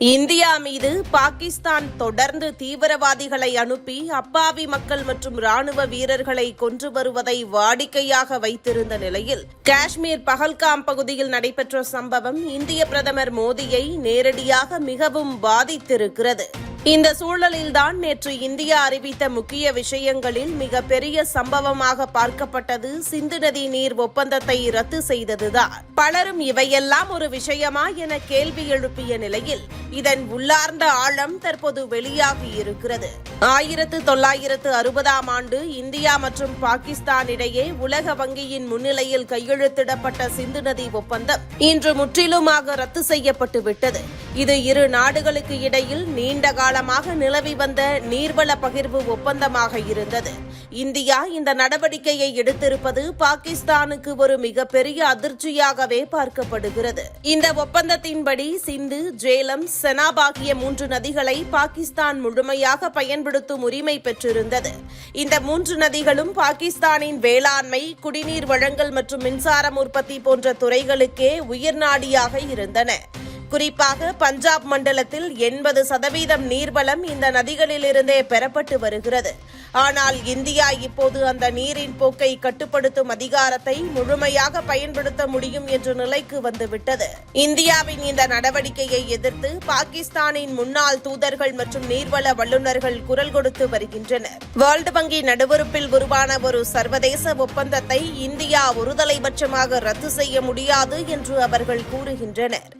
India மீது பாகிஸ்தான் தொடர்ந்து தீவிரவாதிகளை அனுப்பி அப்பாவி மக்கள் மற்றும் ராணுவ வீரர்களை கொன்று வருவதை வாடிக்கையாக வைத்திருந்த நிலையில் காஷ்மீர் பஹல்காம் பகுதியில் நடைபெற்ற சம்பவம் இந்திய பிரதமர் மோடியை நேரடியாக மிகவும் பாதித்திருக்கிறது. இந்த சூழலில்தான் நேற்று இந்தியா அறிவித்த முக்கிய விஷயங்களில் மிகப்பெரிய சம்பவமாக பார்க்கப்பட்டது சிந்து நதி நீர் ஒப்பந்தத்தை ரத்து செய்ததுதான். பலரும் இவையெல்லாம் ஒரு விஷயமா என கேள்வி எழுப்பிய நிலையில் இதன் உள்ளார்ந்த ஆழம் தற்போது வெளியாகி இருக்கிறது. ஆயிரத்து தொள்ளாயிரத்து அறுபதாம் ஆண்டு இந்தியா மற்றும் பாகிஸ்தான் இடையே உலக வங்கியின் முன்னிலையில் கையெழுத்திடப்பட்ட சிந்து நதி ஒப்பந்தம் இன்று முற்றிலுமாக ரத்து செய்யப்பட்டு விட்டது. இது இரு நாடுகளுக்கு இடையில் நீண்ட காலமாக நிலவி வந்த நீர்வள பகிர்வு ஒப்பந்தமாக இருந்தது. இந்தியா இந்த நடவடிக்கையை எடுத்திருப்பது பாகிஸ்தானுக்கு ஒரு மிகப்பெரிய அதிர்ச்சியாகவே பார்க்கப்படுகிறது. இந்த ஒப்பந்தத்தின்படி சிந்து ஜேலம் செனாப் ஆகிய மூன்று நதிகளை பாகிஸ்தான் முழுமையாக பயன்படுத்தும் உரிமை பெற்றிருந்தது. இந்த மூன்று நதிகளும் பாகிஸ்தானின் வேளாண்மை குடிநீர் வழங்கல் மற்றும் மின்சாரம் உற்பத்தி போன்ற துறைகளுக்கே உயிர்நாடியாக இருந்தன. குறிப்பாக பஞ்சாப் மண்டலத்தில் எண்பது சதவீதம் நீர்வளம் இந்த நதிகளிலிருந்தே பெறப்பட்டு வருகிறது. ஆனால் இந்தியா இப்போது அந்த நீரின் போக்கை கட்டுப்படுத்தும் அதிகாரத்தை முழுமையாக பயன்படுத்த முடியும் என்ற நிலைக்கு வந்துவிட்டது. இந்தியாவின் இந்த நடவடிக்கையை எதிர்த்து பாகிஸ்தானின் முன்னாள் தூதர்கள் மற்றும் நீர்வள வல்லுநர்கள் குரல் கொடுத்து வருகின்றனர். வேர்ல்டு வங்கி நடுவறுப்பில் உருவான ஒரு சர்வதேச ஒப்பந்தத்தை இந்தியா ஒருதலைபட்சமாக ரத்து செய்ய முடியாது என்று அவர்கள் கூறுகின்றனர்.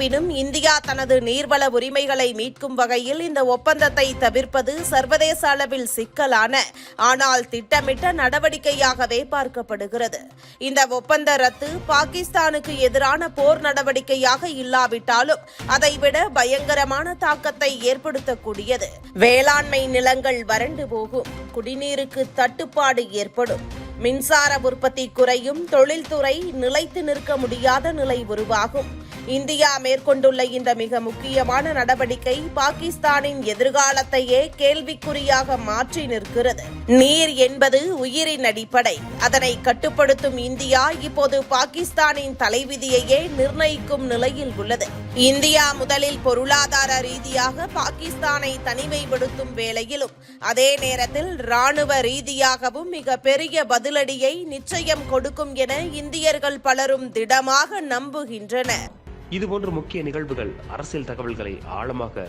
இருப்பினும் இந்தியா தனது நீர்வள உரிமைகளை மீட்கும் வகையில் இந்த ஒப்பந்தத்தை தவிர்ப்பது சர்வதேச அளவில் சிக்கலான ஆனால் திட்டமிட்ட நடவடிக்கையாகவே பார்க்கப்படுகிறது. இந்த ஒப்பந்த ரத்து பாகிஸ்தானுக்கு எதிரான போர் நடவடிக்கையாக இல்லாவிட்டாலும் அதைவிட பயங்கரமான தாக்கத்தை ஏற்படுத்தக்கூடியது. வேளாண்மை நிலங்கள் வறண்டு போகும் குடிநீருக்கு தட்டுப்பாடு ஏற்படும். மின்சார உற்பத்தி குறையும் தொழில்துறை நிலைத்து நிற்க முடியாத நிலை உருவாகும். இந்தியா மேற்கொண்டுள்ள இந்த மிக முக்கியமான நடவடிக்கை பாகிஸ்தானின் எதிர்காலத்தையே கேள்விக்குறியாக மாற்றி நிற்கிறது. நீர் என்பது உயிரின் அடிப்படை. அதனை கட்டுப்படுத்தும் இந்தியா இப்போது பாகிஸ்தானின் தலைவிதியையே நிர்ணயிக்கும் நிலையில் உள்ளது. இந்தியா முதலில் பொருளாதார ரீதியாக பாகிஸ்தானை தனிமைப்படுத்தும் வேளையிலும் அதே நேரத்தில் ராணுவ ரீதியாகவும் மிக பெரிய பதிலடியை நிச்சயம் கொடுக்கும் என இந்தியர்கள் பலரும் திடமாக நம்புகின்றனர். இதுபோன்ற முக்கிய நிகழ்வுகள் அரசியல் தகவல்களை ஆழமாக